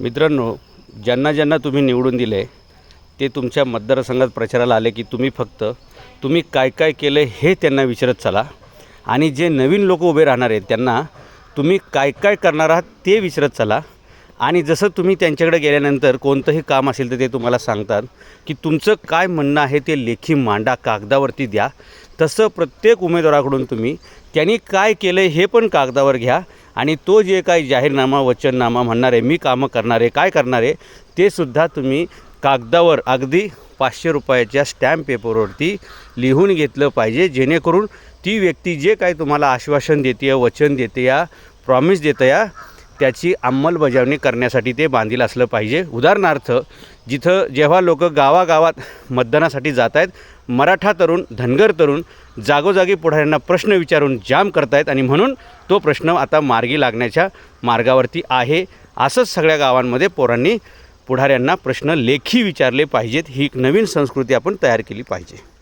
मित्रांनो ज्यांना ज्यांना तुम्ही निवडून दिले ते तुमच्या मतदारसंघात प्रचाराला आले की तुम्ही फक्त तुम्ही काय काय केलं हे त्यांना विचारत चला. आणि जे नवीन लोक उभे राहणार आहेत त्यांना तुम्ही काय काय करणार आहात ते विचारत चला. आणि जसं तुम्ही त्यांच्याकडे गेल्यानंतर कोणतंही काम असेल तर ते तुम्हाला सांगतात की तुमचं काय म्हणणं आहे ते लेखी मांडा कागदावरती द्या. तसं प्रत्येक उमेदवाराकडून तुम्ही त्यांनी काय केलं आहे हे पण कागदावर घ्या. आणि तो जे काही जाहीरनामा वचननामा म्हणणार आहे मी कामं करणार आहे काय करणार आहे ते सुद्धा तुम्ही कागदावर अगदी पाचशे रुपयाच्या स्टॅम्प पेपरवरती लिहून घेतलं पाहिजे जेणेकरून ती व्यक्ती जे काही तुम्हाला आश्वासन देते वचन देते या प्रॉमिस देते या त्याची अंमलबजावणी करण्यासाठी ते बांधील असलं पाहिजे. उदाहरणार्थ जिथं जेव्हा लोक गावागावात मतदानासाठी जात आहेत मराठा तरुण धनगर तरुण जागोजागी पुढाऱ्यांना प्रश्न विचारून जाम करतायत आणि म्हणून तो प्रश्न आता मार्गी लागण्याच्या मार्गावरती आहे. असंच सगळ्या गावांमध्ये पोरांनी पुढाऱ्यांना प्रश्न लेखी विचारले पाहिजेत. ही एक नवीन संस्कृती आपण तयार केली पाहिजे.